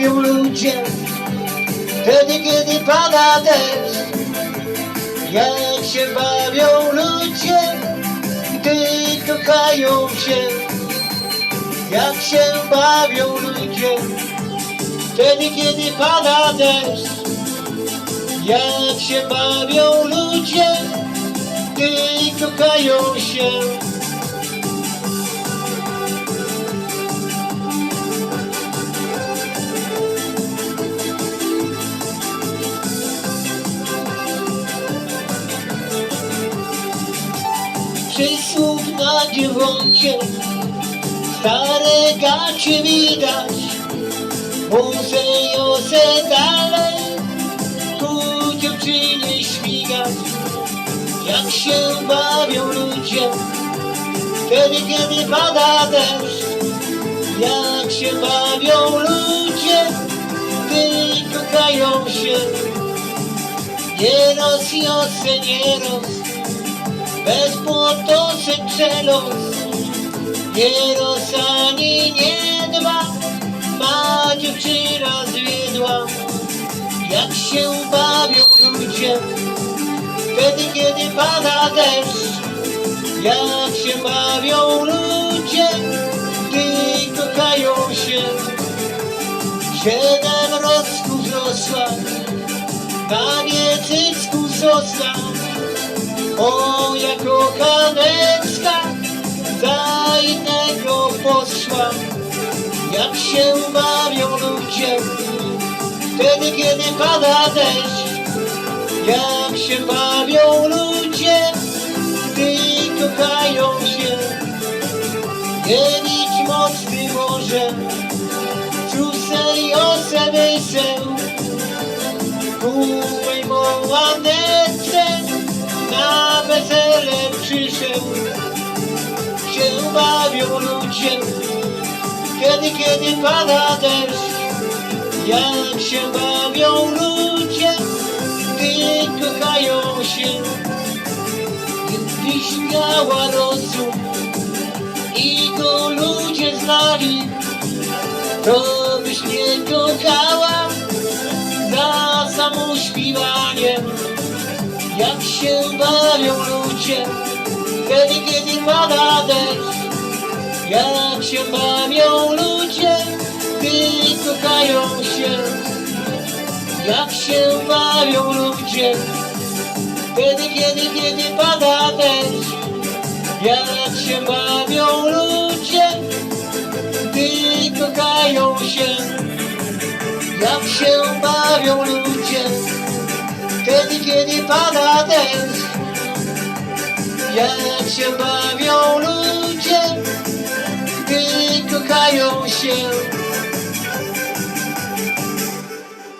bawią ludzie Wtedy, kiedy pada deszcz. Jak się bawią ludzie Gdy kochają się. Jak się bawią ludzie Wtedy, kiedy pada deszcz. Jak się bawią ludzie Gdy kochają się przysług na dziewocie Stare gacie widać? Muszę se dalej Tu dziewczyny śmigać. Jak się bawią ludzie Wtedy kiedy pada deszcz Jak się bawią ludzie Gdy kochają się. Nie roz, jose, nie roz bez potosek przelos Nie ros ani nie dba Ma dziewczyna zwiedła. Jak się bawią ludzie Wtedy kiedy pada deszcz Jak się bawią ludzie Gdy kochają się. Siedem rocków rosła Na wiecycku został za innego poszła Jak się bawią ludzie. Wtedy kiedy pada deszcz Jak się bawią ludzie Gdy kochają się. Nie licz mocny może Cuse i się Kupej mołanece na wesele przyszedł ludzie kiedy, kiedy pada deszcz jak się bawią ludzie gdy kochają się gdybyś miała rozum i go ludzie znali to byś nie kochała za samo śpiewaniem jak się bawią ludzie, kiedy, kiedy pada deszcz. Jak się bawią ludzie, gdy kochają się. Jak się bawią ludzie, kiedy, kiedy, kiedy pada deszcz. Jak się bawią ludzie, gdy kochają się. Jak się bawią ludzie, Wtedy, kiedy pada deszcz Jak się bawią ludzie Gdy kochają się